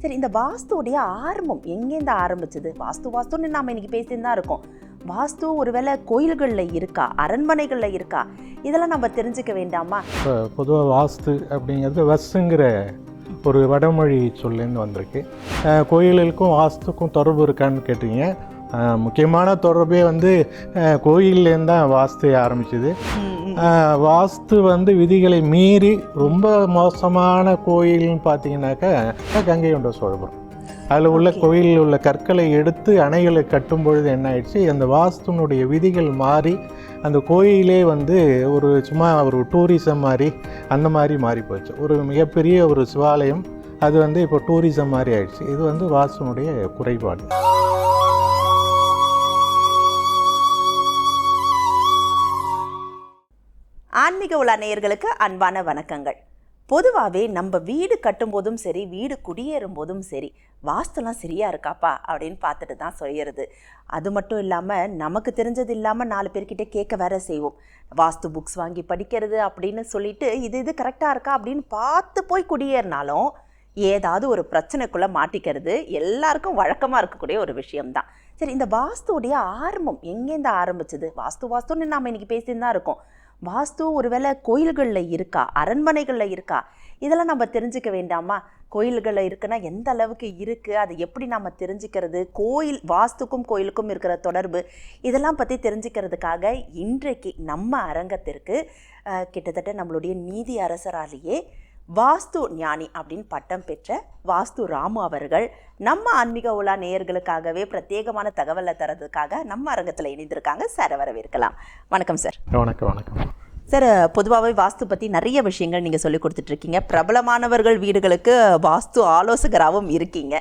சரி இந்த வாஸ்துவோடைய ஆரம்பம் எங்கேருந்து ஆரம்பிச்சது? வாஸ்து வாஸ்துன்னு நாம இன்னைக்கு பேசிட்டு தான் இருக்கோம். வாஸ்து ஒருவேளை கோயில்களில் இருக்கா? அரண்மனைகளில் இருக்கா? இதெல்லாம் நம்ம தெரிஞ்சுக்க வேண்டாமா? இப்போ பொதுவாக வாஸ்து அப்படிங்கிறது வஸ்ஸுங்கிற ஒரு வடமொழி சொல்லேருந்து வந்திருக்கு. அஹ் கோயிலுக்கும் வாஸ்துக்கும் தொடர்பு இருக்கான்னு கேட்டீங்க முக்கியமான தொடர்பே வந்து கோயில்லேருந்து தான் வாஸ்து ஆரம்பிச்சுது. வாஸ்து வந்து விதிகளை மீறி ரொம்ப மோசமான கோயில்னு பார்த்தீங்கன்னாக்கா கங்கை கொண்ட சோழபுரம். அதில் உள்ள கோயிலில் உள்ள கற்களை எடுத்து அணைகளை கட்டும் பொழுது என்ன ஆயிடுச்சு? அந்த வாஸ்துனுடைய விதிகள் மாறி அந்த கோயிலே வந்து ஒரு சும்மா ஒரு டூரிசம் மாதிரி அந்த மாதிரி மாறி போச்சு. ஒரு மிகப்பெரிய ஒரு சிவாலயம். அது வந்து இப்போ டூரிசம் மாதிரி ஆயிடுச்சு. இது வந்து வாஸ்துனுடைய குறைபாடு. ஆன்மீக உலா நேயர்களுக்கு அன்பான வணக்கங்கள். பொதுவாகவே நம்ம வீடு கட்டும்போதும் சரி வீடு குடியேறும் போதும் சரி வாஸ்துலாம் சரியா இருக்காப்பா அப்படின்னு பார்த்துட்டு தான் சொல்கிறது அது மட்டும் இல்லாமல் நமக்கு தெரிஞ்சது இல்லாமல் நாலு பேர்கிட்ட கேட்க வேற செய்வோம். வாஸ்து புக்ஸ் வாங்கி படிக்கிறது அப்படின்னு சொல்லிட்டு இது இது கரெக்டாக இருக்கா அப்படின்னு பார்த்து போய் குடியேறினாலும் ஏதாவது ஒரு பிரச்சனைக்குள்ளே மாட்டிக்கிறது எல்லாருக்கும் வழக்கமாக இருக்கக்கூடிய ஒரு விஷயம்தான். சரி இந்த வாஸ்துவோடைய ஆரம்பம் எங்கேருந்து ஆரம்பிச்சது? வாஸ்து வாஸ்துன்னு நாம் இன்றைக்கி பேசிட்டு தான் இருக்கோம். வாஸ்து ஒருவேளை கோயில்களில் இருக்கா? அரண்மனைகளில் இருக்கா? இதெல்லாம் நம்ம தெரிஞ்சுக்க வேண்டாமா? கோயில்களில் இருக்குன்னா எந்த அளவுக்கு இருக்குது அதை எப்படி நம்ம தெரிஞ்சுக்கிறது? கோயில் வாஸ்துக்கும் கோயிலுக்கும் இருக்கிற தொடர்பு. இதெல்லாம் பற்றி தெரிஞ்சுக்கிறதுக்காக இன்றைக்கு நம்ம அரங்கத்திற்கு கிட்டத்தட்ட நம்மளுடைய நீதி அரசராலேயே வாஸ்து ஞானி அப்படின்னு பட்டம் பெற்ற வாஸ்து ராமு அவர்கள் நம்ம ஆன்மீக உலா நேயர்களுக்காகவே பிரத்யேகமான தகவலை தரதுக்காக நம்ம அரங்கத்தில் இணைந்திருக்காங்க. சார் வரவேற்கலாம் வணக்கம் சார். வணக்கம் வணக்கம். சார் பொதுவாகவே வாஸ்து பற்றி நிறைய விஷயங்கள் நீங்கள் சொல்லி கொடுத்துட்ருக்கீங்க. பிரபலமானவர்கள் வீடுகளுக்கு வாஸ்து ஆலோசகராகவும் இருக்கீங்க.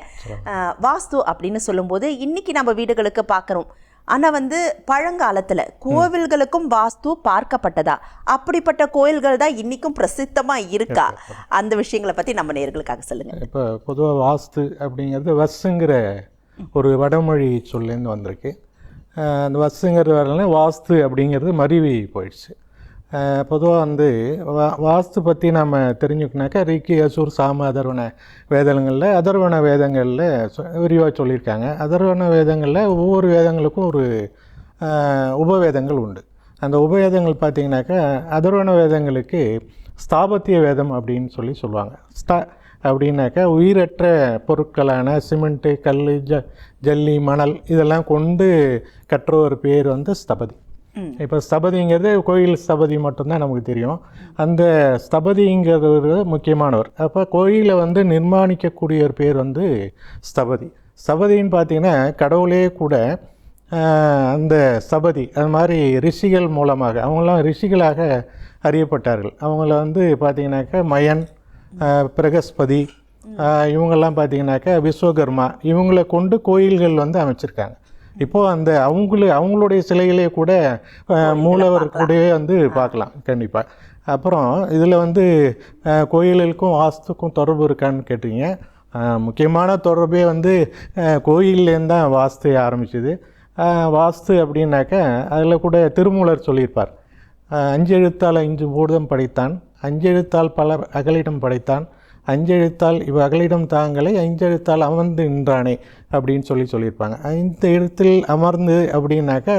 வாஸ்து அப்படின்னு சொல்லும்போது இன்னைக்கு நம்ம வீடுகளுக்கு பார்க்குறோம். ஆனால் வந்து பழங்காலத்தில் கோவில்களுக்கும் வாஸ்து பார்க்கப்பட்டதா? அப்படிப்பட்ட கோயில்கள் தான் இன்னைக்கும் பிரசித்தமாக இருக்கா? அந்த விஷயங்களை பற்றி நம்ம நேர்களுக்காக சொல்லுங்கள் இப்போ பொதுவாக வாஸ்து அப்படிங்கிறது வஸ்ஸுங்கிற ஒரு வடமொழி சொல்லேருந்து வந்திருக்கு. அந்த வஸ்ஸுங்கிறது வரல வாஸ்து அப்படிங்கிறது மருவி போயிடுச்சு. பொதுவாக வந்து வா வாஸ்து பற்றி நம்ம தெரிஞ்சுக்கினாக்கா ரிக்கி அசூர் சாம அதர்வன வேதங்களில் அதர்வன வேதங்களில் விரிவாக சொல்லியிருக்காங்க. அதர்வன வேதங்களில் ஒவ்வொரு வேதங்களுக்கும் ஒரு உபவேதங்கள் உண்டு. அந்த உபவேதங்கள் பார்த்தீங்கன்னாக்கா அதர்வன வேதங்களுக்கு ஸ்தாபத்திய வேதம் அப்படின்னு சொல்லி சொல்லுவாங்க. ஸ்தா அப்படின்னாக்கா உயிரற்ற பொருட்களான சிமெண்ட்டு கல் ஜ ஜல்லி மணல் இதெல்லாம் கொண்டு கற்ற ஒரு பேர் வந்து ஸ்தபதி. இப்போ ஸ்தபதிங்கிறது கோயில் ஸ்தபதி மட்டும்தான் நமக்கு தெரியும். அந்த ஸ்தபதிங்கிறது முக்கியமானவர். அப்போ கோயிலை வந்து நிர்மாணிக்கக்கூடிய ஒரு பேர் வந்து ஸ்தபதி. ஸ்தபதின்னு பார்த்தீங்கன்னா கடவுளே கூட அந்த ஸ்தபதி அது மாதிரி ரிஷிகள் மூலமாக அவங்களாம் ரிஷிகளாக அறியப்பட்டார்கள். அவங்கள வந்து பார்த்திங்கனாக்கா மயன் பிரகஸ்பதி இவங்கெல்லாம் பார்த்திங்கனாக்கா விஸ்வகர்மா இவங்களை கொண்டு கோயில்கள் வந்து அமைச்சிருக்காங்க. இப்போ அந்த அவங்கள அவங்களுடைய சிலைகளே கூட மூலவர் கூடவே வந்து பார்க்கலாம் கண்டிப்பாக அப்புறம் இதில் வந்து ஆஹ், கோயிலுக்கும் வாஸ்துக்கும் தொடர்பு இருக்கான்னு கேட்டீங்க. முக்கியமான தொடர்பே வந்து கோயில்லேருந்து தான் வாஸ்து ஆரம்பிச்சுது. வாஸ்து அப்படின்னாக்கா அதில் கூட திருமூலர் சொல்லியிருப்பார். அஞ்செழுத்தால் ஐந்து பூதம் படைத்தான் அஞ்செழுத்தால் பல அகலிடம் படைத்தான் அஞ்செழுத்தால் இவ் அகலிடம் தாங்களை அஞ்செழுத்தால் அமர்ந்து நின்றானே அப்படின்னு சொல்லி சொல்லியிருப்பாங்க. ஐந்து எழுத்தில் அமர்ந்து அப்படின்னாக்கா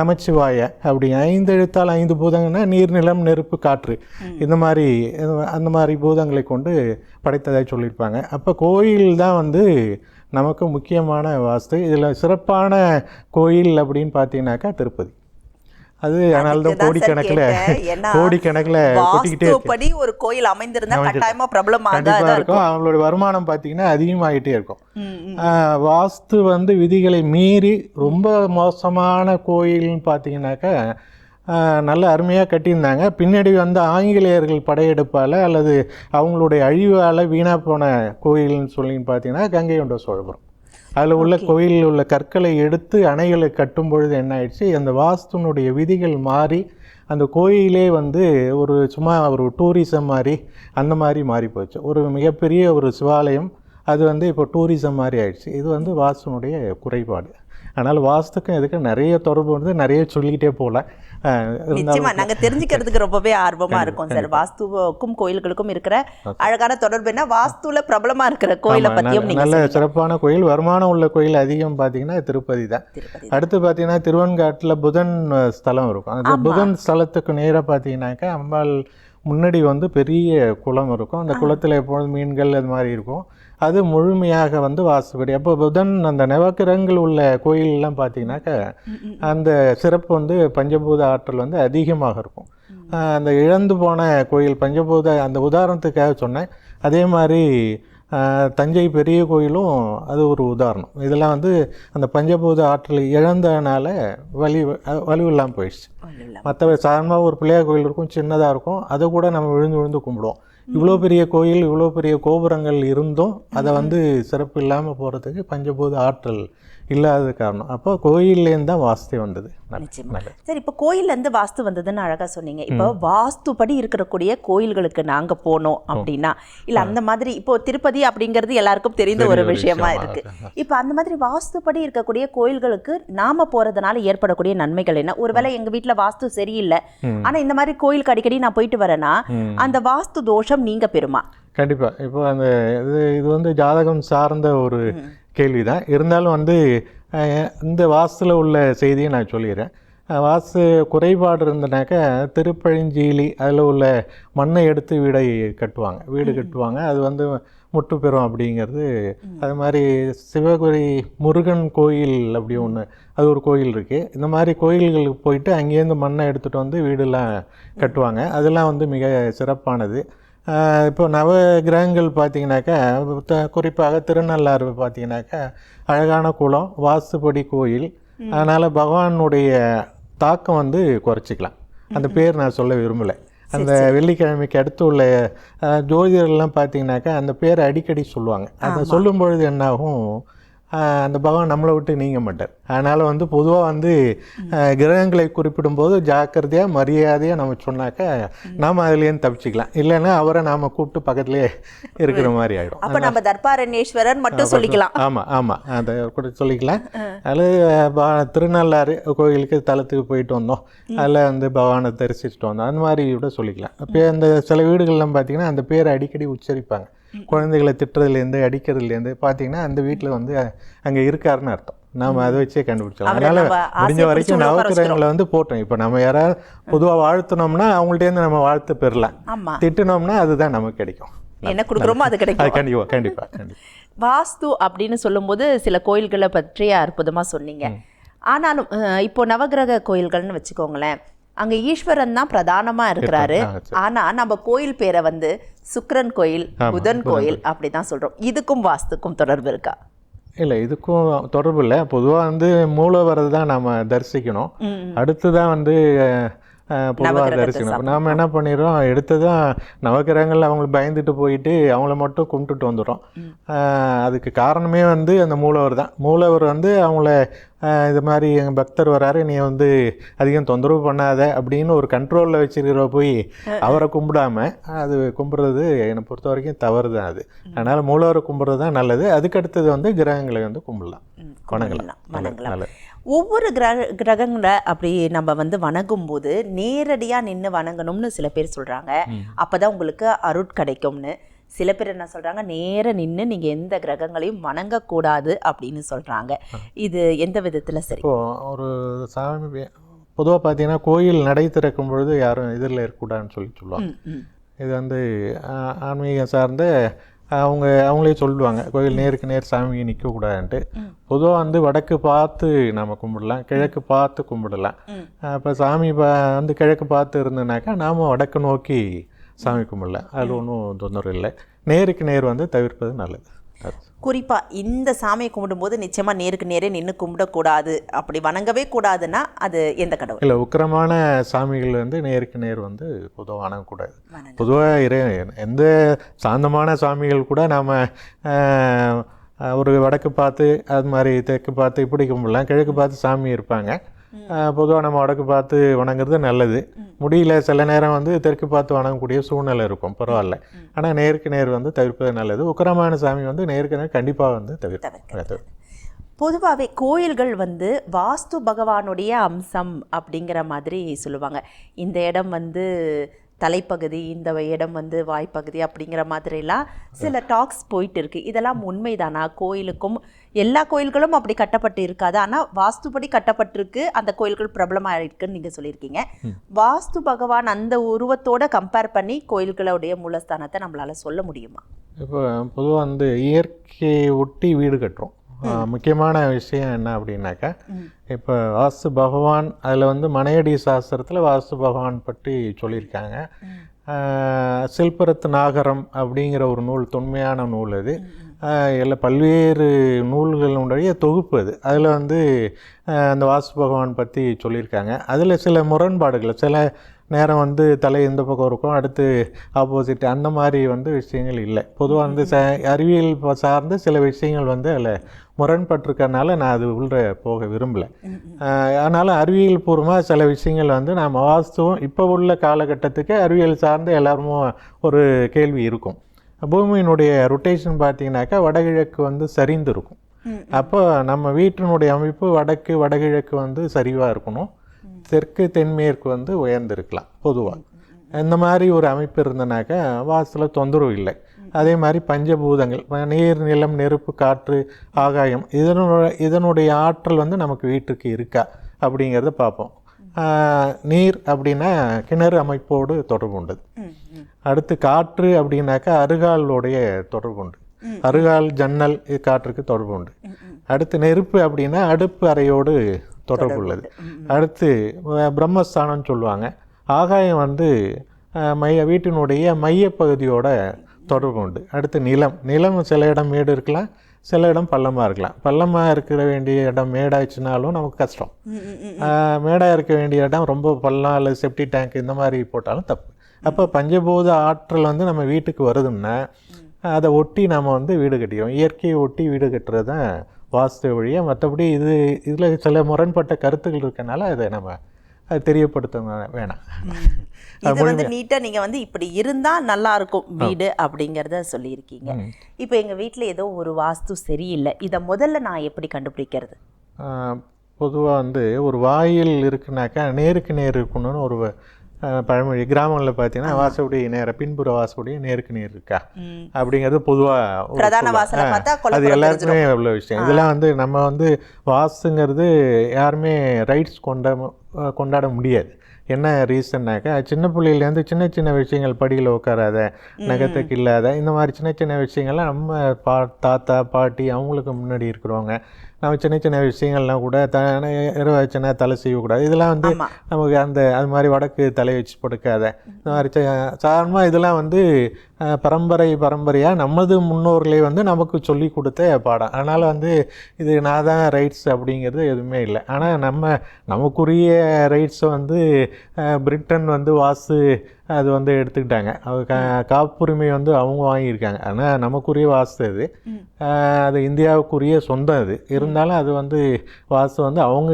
நமச்சிவாய அப்படி. ஐந்து எழுத்தால் ஐந்து பூதங்கன்னா நீர் நிலம் நெருப்பு காற்று. இந்த மாதிரி அந்த மாதிரி பூதங்களை கொண்டு படைத்ததாக சொல்லியிருப்பாங்க. அப்போ கோயில் தான் வந்து நமக்கு முக்கியமான வாஸ்து. இதில் சிறப்பான கோயில் அப்படின்னு பார்த்தீங்கன்னாக்கா திருப்பதி. அது அதனால தான் கோடிக்கணக்கில் கோடிக்கணக்கில் கொட்டிக்கிட்டே வாஸ்துப்படி ஒரு கோயில் அமைந்திருந்தா கட்டாயமா பிரபலமாக இருக்கும். அவங்களோட வருமானம் பார்த்தீங்கன்னா அதிகமாகிட்டே இருக்கும். வாஸ்து வந்து விதிகளை மீறி ரொம்ப மோசமான கோயில்னு பார்த்தீங்கன்னாக்கா நல்ல அருமையாக கட்டியிருந்தாங்க. பின்னாடி வந்து ஆங்கிலேயர்கள் படையெடுப்பால் அல்லது அவங்களுடைய அழிவால் வீணாக போன கோயில்னு சொல்லி பார்த்தீங்கன்னா கங்கை கொண்ட சோழபுரம். அதில் உள்ள கோயிலில் உள்ள கற்களை எடுத்து அணைகளை கட்டும் பொழுது என்ன ஆயிடுச்சு? அந்த வாஸ்துனுடைய விதிகள் மாறி அந்த கோயிலே வந்து ஒரு சும்மா ஒரு டூரிசம் மாதிரி அந்த மாதிரி மாறி போச்சு. ஒரு மிகப்பெரிய ஒரு சிவாலயம் அது வந்து இப்போ டூரிசம் மாதிரி ஆயிடுச்சு. இது வந்து வாஸ்துனுடைய குறைபாடு. அதனால் வாஸ்துக்கும் இதுக்கும் நிறைய தொடர்பு வந்து நிறைய சொல்லிக்கிட்டே போகலாம் நிச்சயமா. நாங்க தெரிஞ்சுக்கிறதுக்கு ரொம்பவே ஆர்வமா இருக்கோம் சார். வாஸ்துவுக்கும் கோயில்களுக்கும் இருக்கிற அழகான தொடர்பு என்ன? வாஸ்துல பிரபலமா இருக்கிற கோயிலை நீங்க நல்ல சிறப்பான கோயில். வருமானம் உள்ள கோயில் அதிகம் பார்த்தீங்கன்னா திருப்பதி தான். அடுத்து பார்த்தீங்கன்னா திருவன்காட்டில் புதன் ஸ்தலம் இருக்கும். அந்த புதன் ஸ்தலத்துக்கு நேராக பார்த்தீங்கன்னாக்கா அம்பாள் முன்னாடி வந்து பெரிய குளம் இருக்கும். அந்த குளத்தில் எப்பொழுதும் மீன்கள் அது மாதிரி இருக்கும். அது முழுமையாக வந்து வாசுபடி அப்போ புதன் அந்த நவக்கிரகங்கள் உள்ள கோயிலெலாம் பார்த்தீங்கன்னாக்கா அந்த சிறப்பு வந்து பஞ்சபூத ஆற்றல் வந்து அதிகமாக இருக்கும். அந்த இழந்து போன கோயில் பஞ்சபூத அந்த உதாரணத்துக்காக சொன்னேன். அதே மாதிரி தஞ்சை பெரிய கோயிலும் அது ஒரு உதாரணம். இதெல்லாம் வந்து அந்த பஞ்சபூத ஆற்றல் இழந்தனால வலி வலுவில்லாமல் போயிடுச்சு. மற்ற சாதாரணமாக ஒரு பிள்ளையார் கோயில் இருக்கும் சின்னதாக இருக்கும். அதை கூட நம்ம விழுந்து விழுந்து கும்பிடுவோம். இவ்வளோ பெரிய கோயில் இவ்வளோ பெரிய கோபுரங்கள் இருந்தும் அதை வந்து சிறப்பு இல்லாமல் போகிறதுக்கு பஞ்சபூத ஆற்றல். இல்லாத காரணம். அப்போ கோயில்லேருந்து தான் வாஸ்தே வந்தது. சரி இப்போ கோயில்ல இருந்து வாஸ்து வந்ததுன்னு அழகா சொன்னீங்க. இப்போ வாஸ்துபடி இருக்கக்கூடிய கோயில்களுக்கு நாங்க போனோம் அப்படின்னா இல்ல அந்த மாதிரி இப்போ திருப்பதி அப்படிங்கிறது எல்லாருக்கும் தெரிந்த ஒரு விஷயமா இருக்கு. இப்போ அந்த மாதிரி வாஸ்துபடி இருக்கக்கூடிய கோயில்களுக்கு நாம போறதுனால ஏற்படக்கூடிய நன்மைகள் என்ன? ஒருவேளை எங்க வீட்ல வாஸ்து சரியில்லை. ம். ஆனா இந்த மாதிரி கோயிலுக்கு அடிக்கடி நான் போயிட்டு வரேன்னா. அந்த வாஸ்து தோஷம் நீங்க பெறுமா? கண்டிப்பாக இப்போ அந்த இது இது வந்து ஜாதகம் சார்ந்த ஒரு கேள்வி தான் இருந்தாலும் வந்து இந்த வாஸ்துல உள்ள செய்தியை நான் சொல்லிடுறேன். வாஸ்து குறைபாடு இருந்தனாக்கா திருப்பழிஞ்சீலி அதில் உள்ள மண்ணை எடுத்து வீடை கட்டுவாங்க. வீடு கட்டுவாங்க. அது வந்து முட்டு பெறும் அப்படிங்கிறது அது மாதிரி சிவகுரி முருகன் கோயில் அப்படி ஒன்று அது ஒரு கோயில் இருக்குது இந்த மாதிரி கோயில்களுக்கு போயிட்டு அங்கேருந்து மண்ணை எடுத்துகிட்டு வந்து வீடெல்லாம் கட்டுவாங்க. அதெல்லாம் வந்து மிக சிறப்பானது. இப்போ நவ கிரகங்கள் பார்த்தீங்கன்னாக்கா த- குறிப்பாக திருநள்ளாறு பார்த்தீங்கன்னாக்கா அழகான குளம் வாஸ்துபடி கோயில். அதனால் பகவானுடைய தாக்கம் வந்து குறைச்சிக்கலாம். அந்த பேர் நான் சொல்ல விரும்பலை. அந்த வெள்ளிக்கிழமைக்கு அடுத்து உள்ள ஜோதிடர்லாம் பார்த்தீங்கன்னாக்கா அந்த பேரை அடிக்கடி சொல்லுவாங்க. அதை சொல்லும் பொழுது என்னாகும் அந்த பகவான் நம்மளை விட்டு நீங்க மாட்டார். அதனால் வந்து பொதுவாக வந்து கிரகங்களை குறிப்பிடும்போது ஜாக்கிரதையாக மரியாதையாக நம்ம சொன்னாக்கா நாம் அதுலேருந்து தப்பிச்சுக்கலாம். இல்லைன்னா அவரை நாம் கூப்பிட்டு பக்கத்துலேயே இருக்கிற மாதிரி ஆகிடும் அப்ப நம்ம தர்பாரண்யேஸ்வரர் மட்டும் சொல்லிக்கலாம். ஆமாம் ஆமாம் அதை கூட சொல்லிக்கலாம். அதில் திருநள்ளாறு கோயிலுக்கு தலத்துக்கு போயிட்டு வந்தோம். அதில் வந்து பகவானை தரிசிச்சுட்டு வந்தோம். அந்த மாதிரி கூட சொல்லிக்கலாம். அப்போ அந்த சில வீடுகள்லாம் பார்த்தீங்கன்னா அந்த பேரை அடிக்கடி உச்சரிப்பாங்க. குழந்தைகளை திட்டுறதுலேருந்து அடிக்கிறதுலேருந்து பார்த்தீங்கன்னா அந்த வீட்டில் வந்து அங்கே இருக்காருன்னு அர்த்தம். நாம் அதை வச்சே கண்டுபிடிச்சலாம் அவரை அதனால் முடிஞ்ச வரைக்கும் நவக்கிரகங்களை வந்து போட்டோம். இப்போ நம்ம யாராவது பொதுவாக வாழ்த்துனோம்னா அவங்கள்ட்டேருந்து நம்ம வாழ்த்து பெறலாம். திட்டுனோம்னா அதுதான் நமக்கு கிடைக்கும். என்ன கொடுக்குறோமோ அது கிடைக்கும். கண்டிப்பாக கண்டிப்பாக வாஸ்து அப்படின்னு சொல்லும்போது சில கோயில்களை பற்றி அற்புதமா சொன்னீங்க. ஆனாலும் இப்போ நவகிரக கோயில்கள்னு வச்சுக்கோங்களேன். அங்க ஈஸ்வரன் தான் பிரதானமா இருக்கிறாரு. ஆ, சரி. ஆனா நம்ம கோயில் பேரை வந்து சுக்கிரன் கோயில் புதன் கோயில். அப்படிதான் சொல்றோம். இதுக்கும் வாஸ்துக்கும் தொடர்பு இருக்கா? இல்லை இதுக்கும் தொடர்பு இல்லை. பொதுவாக வந்து மூலவரை தான் நாம் தரிசிக்கணும். ம், அடுத்து தான் வந்து பொதுவாக தரிசனம். நாம் என்ன பண்ணிடுறோம்? எடுத்ததான் நவகிரகங்கள் அவங்களுக்கு பயந்துட்டு போயிட்டு அவங்கள மட்டும் கும்பிட்டுட்டு வந்துடுறோம். அதுக்கு காரணமே வந்து அந்த மூலவர் தான். மூலவர் வந்து அவங்கள இது மாதிரி எங்கள் பக்தர் வராரு நீ வந்து அதிகம் தொந்தரவு பண்ணாத அப்படின்னு ஒரு கண்ட்ரோலில் வச்சிருக்கிற போய் அவரை கும்பிடாம அது கும்பிட்றது என்னை பொறுத்த வரைக்கும் தவறு தான் அது. அதனால் மூலவரை கும்பிட்றது தான் நல்லது. அதுக்கடுத்தது வந்து கிரகங்களை வந்து கும்பிடலாம், வணங்கலாம். நல்லது. ஒவ்வொரு கிரக கிரகங்களை அப்படி நம்ம வந்து வணங்கும் போது நேரடியா நின்று வணங்கணும்னு சில பேர் சொல்றாங்க. அப்பதான் உங்களுக்கு அருட் கிடைக்கும்னு. சில பேர் என்ன சொல்றாங்க? நேர நின்று நீங்க எந்த கிரகங்களையும் வணங்கக்கூடாது அப்படின்னு சொல்றாங்க. இது எந்த விதத்துல சரி? ஒரு சாமி பொதுவாக பார்த்தீங்கன்னா கோயில் நடை திறக்கும் பொழுது யாரும் எதிரில் இருக்கக்கூடாதுன்னு சொல்லி சொல்லுவாங்க. இது வந்து ஆன்மீகம் சார்ந்த அவங்க அவங்களே சொல்லுவாங்க கோயில் நேருக்கு நேர் சாமி நிற்கக்கூடாதுன்ட்டு பொதுவாக வந்து வடக்கு பார்த்து நாம் கும்பிடலாம் கிழக்கு பார்த்து கும்பிடலாம். இப்போ சாமி பா வந்து கிழக்கு பார்த்து இருந்ததுனாக்கா நாம் வடக்கு நோக்கி சாமி கும்பிடலாம். அதில் ஒன்றும் தொந்தரவு இல்லை. நேருக்கு நேர் வந்து தவிர்ப்பது நல்லது. அது குறிப்பா இந்த சாமியை கும்பிடும்போது நிச்சயமா நேருக்கு நேரே நின்று கும்பிடக்கூடாது. அப்படி வணங்கவே கூடாதுன்னா அது எந்த கடவுள்? இல்லை உக்கிரமான சாமிகள் வந்து நேருக்கு நேர் வந்து பொதுவாக வணங்கக்கூடாது. வணங்க பொதுவாக இறை எந்த சாந்தமான சாமிகள் கூட நாம் ஒரு வடக்கு பார்த்து அது மாதிரி தெற்கு பார்த்து இப்படி கும்பிடலாம். கிழக்கு பார்த்து சாமி இருப்பாங்க. பொதுவாக நம்ம வடக்கு பார்த்து வணங்குறது நல்லது. முடியல சில நேரம் வந்து தெற்கு பார்த்து வணங்கக்கூடிய சூழ்நிலை இருக்கும். பரவாயில்ல. ஆனால் நேருக்கு நேர் வந்து தவிர்ப்பது நல்லது. உக்கரமான சாமி வந்து நேருக்கு நேர் கண்டிப்பாக வந்து தவிர்க்க பொதுவாகவே கோயில்கள் வந்து வாஸ்து பகவானுடைய அம்சம் அப்படிங்கிற மாதிரி சொல்லுவாங்க. இந்த இடம் வந்து தலைப்பகுதி இந்த இடம் வந்து வாய்ப்பகுதி அப்படிங்கிற மாதிரிலாம் சில டாக்ஸ் போயிட்டு இருக்கு இதெல்லாம் உண்மைதானா? கோயிலுக்கும் எல்லா கோயில்களும் அப்படி கட்டப்பட்டு இருக்காது. ஆனால் வாஸ்துபடி கட்டப்பட்டிருக்கு. அந்த கோயில்கள் பிரபலமாக இருக்குன்னு நீங்கள் சொல்லியிருக்கீங்க. வாஸ்து பகவான் அந்த உருவத்தோட கம்பேர் பண்ணி கோயில்களுடைய மூலஸ்தானத்தை நம்மளால சொல்ல முடியுமா? இப்போ பொதுவாக வந்து இயற்கையை ஒட்டி வீடு கட்டுறோம். முக்கியமான விஷயம் என்ன அப்படின்னாக்கா இப்போ வாஸ்து பகவான் அதில் வந்து மனையடி சாஸ்திரத்தில் வாஸ்து பகவான் பற்றி சொல்லியிருக்காங்க. சில்பரத்து நாகரம் அப்படிங்கிற ஒரு நூல் தொன்மையான நூல் அது. ஆஹ் எல்லா பல்வேறு நூல்களுடைய தொகுப்பு அது. அதில் வந்து அந்த வாஸ்து பகவான் பற்றி சொல்லியிருக்காங்க. அதில் சில முரண்பாடுகள் சில நேரம் வந்து தலை இந்த பக்கம் இருக்கும் அடுத்து ஆப்போசிட் அந்த மாதிரி வந்து விஷயங்கள் இல்லை. பொதுவாக வந்து ச அறிவியல் சார்ந்த சில விஷயங்கள் வந்து அதில் முரண்பட்டிருக்கறனால நான் அது உள்ள போக விரும்பலை. அதனால் அறிவியல் பூர்வமாக சில விஷயங்கள் வந்து நாம் வாஸ்துவம் இப்போ உள்ள காலகட்டத்துக்கு அறிவியல் சார்ந்து எல்லாருமே ஒரு கேள்வி இருக்கும். பூமியினுடைய ரொட்டேஷன் பார்த்தீங்கன்னாக்கா வடகிழக்கு வந்து சரிந்து இருக்கும். அப்போ நம்ம வீட்டினுடைய அமைப்பு வடக்கு வடகிழக்கு வந்து சரிவாக இருக்கணும். தெற்கு தென்மேற்கு வந்து உயர்ந்திருக்கலாம் பொதுவாக இந்த மாதிரி ஒரு அமைப்பு இருந்தனாக்கா வாசலில் தொந்தரவு இல்லை. அதே மாதிரி பஞ்சபூதங்கள் நீர் நிலம் நெருப்பு காற்று ஆகாயம் இதனுடைய இதனுடைய ஆற்றல் வந்து நமக்கு வீட்டுக்கு இருக்கா அப்படிங்கிறத பார்ப்போம். நீர் அப்படின்னா கிணறு அமைப்போடு தொடர்பு உண்டு. அடுத்து காற்று அப்படின்னாக்கா அருகாலோடைய தொடர்பு உண்டு. அருகால் ஜன்னல் இது காற்றுக்கு தொடர்பு உண்டு. அடுத்து நெருப்பு அப்படின்னா அடுப்பு அறையோடு தொடர்பு உள்ளது. அடுத்து பிரம்மஸ்தானம்னு சொல்லுவாங்க. ஆகாயம் வந்து மைய வீட்டினுடைய மையப்பகுதியோட தொடர்பு உண்டு. அடுத்து நிலம். நிலம் சில இடம் மேடு இருக்கலாம் சில இடம் பள்ளமாக இருக்கலாம். பள்ளமாக இருக்கிற வேண்டிய இடம் மேடாச்சுனாலும் நமக்கு கஷ்டம். மேடாக இருக்க வேண்டிய இடம் ரொம்ப பள்ளம் அல்லது செப்டி டேங்க் இந்த மாதிரி போட்டாலும் தப்பு. அப்போ பஞ்சபூத ஆற்றல் வந்து நம்ம வீட்டுக்கு வருதுன்னா அதை ஒட்டி நம்ம வந்து வீடு கட்டிக்கிறோம். இயற்கையை ஒட்டி வீடு கட்டுறது தான் வாஸ்து வழியா மற்றபடி இது இதில் சில முரண்பட்ட கருத்துக்கள் இருக்கனால அதை நம்ம தெரியப்படுத்த வேணாம். இது வந்து நீட்டா நீங்க வந்து இப்படி இருந்தா நல்லா இருக்கும் வீடு அப்படிங்கறத சொல்லியிருக்கீங்க. இப்போ எங்க வீட்ல ஏதோ ஒரு வாஸ்து சரியில்லை. இத முதல்ல நான் எப்படி கண்டுபிடிக்கிறது? பொதுவாக வந்து ஒரு வாயில் இருக்குனாக்கா நேருக்கு நேர் இருக்கணும்னு ஒரு பழமொழி. கிராமங்களில் பார்த்தீங்கன்னா வாசப்படி நேர பின்புற வாசப்படி நேருக்கு நேர் இருக்கா? அப்படிங்கிறது பொதுவாக அது எல்லாருக்குமே உள்ள விஷயம். இதெல்லாம் வந்து நம்ம வந்து வாஸ்துங்கிறது யாருமே ரைட்ஸ் கொண்ட கொண்டாட முடியாது. என்ன ரீசன்னாக்கா சின்ன பிள்ளையிலேருந்து சின்ன சின்ன விஷயங்கள் படியில் உட்காராத நகத்துக்கு இல்லாத இந்த மாதிரி சின்ன சின்ன விஷயங்கள்லாம் நம்ம பா தாத்தா பாட்டி அவங்களுக்கு முன்னாடி இருக்கிறவங்க நம்ம சின்ன சின்ன விஷயங்கள்லாம் கூட த இரவாச்சுன்னா தலை செய்யக்கூடாது இதெல்லாம் வந்து. நமக்கு அந்த அது மாதிரி வடக்கு தலை வச்சு படுக்காத இந்த மாதிரி சாதாரணமாக இதெல்லாம் வந்து பரம்பரை பரம்பரையாக நமது முன்னோர்களே வந்து நமக்கு சொல்லி கொடுத்த பாடம். அதனால் வந்து இது நான் தான் ரைட்ஸ் அப்படிங்கிறது எதுவுமே இல்லை. ஆனால் நம்ம நமக்குரிய ரைட்ஸை வந்து பிரிட்டன் வந்து வாசு அது வந்து எடுத்துக்கிட்டாங்க. அது கா காப்புரிமை வந்து அவங்க வாங்கியிருக்காங்க. ஆனால் நமக்குரிய வாஸ்து அது. அது இந்தியாவுக்குரிய சொந்தம் அது. இருந்தாலும் அது வந்து வாஸ்து வந்து அவங்க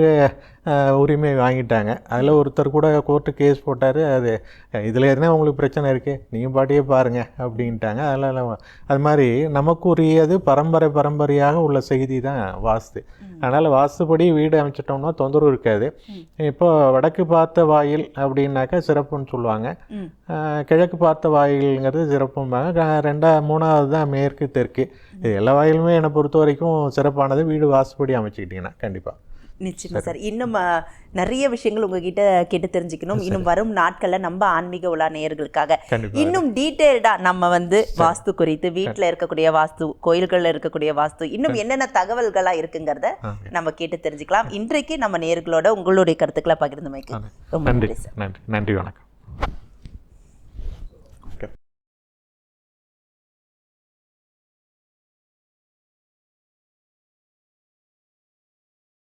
உரிமை வாங்கிட்டாங்க. அதில் ஒருத்தர் கூட கோர்ட்டு கேஸ் போட்டார். அது இதில் என்ன உங்களுக்கு பிரச்சனை இருக்குது நீங்கள் பாட்டியே பாருங்கள் அப்படின்ட்டாங்க. அதெல்லாம் அது மாதிரி நமக்குரியது பரம்பரை பரம்பரையாக உள்ள செய்தி தான் வாஸ்து. அதனால் வாஸ்துபடி வீடு அமைச்சிட்டோம்னா தொந்தரவு இருக்காது. இப்போ வடக்கு பார்த்த வாயில் அப்படின்னாக்கா சிறப்புன்னு சொல்லுவாங்க. கிழக்கு பார்த்த வாயில்ங்கிறது சிறப்பும்பாங்க. ரெண்டா மூணாவது தான் மேற்கு தெற்கு. இது எல்லா வாயிலுமே என்னை பொறுத்த வரைக்கும் சிறப்பானது. வீடு வாஸ்துபடி அமைச்சுக்கிட்டிங்கன்னா கண்டிப்பாக நிச்சயமா சார். இன்னும் நிறைய விஷயங்கள் உங்ககிட்ட கேட்டு தெரிஞ்சுக்கணும். இன்னும் வரும் நாட்கள்ல நம்ம ஆன்மீக உலா நேயர்களுக்காக. இன்னும் டீட்டெயில்டா நம்ம வந்து வாஸ்து குறித்து வீட்ல இருக்கக்கூடிய வாஸ்து கோயில்கள்ல இருக்கக்கூடிய வாஸ்து இன்னும் என்னென்ன தகவல்களா இருக்குங்கிறத. நம்ம கேட்டு தெரிஞ்சுக்கலாம். இன்றைக்கு நம்ம நேயர்களோட உங்களுடைய கருத்துக்களை பகிர்ந்தமைக்கு ரொம்ப நன்றி நன்றி. நன்றி. வணக்கம்.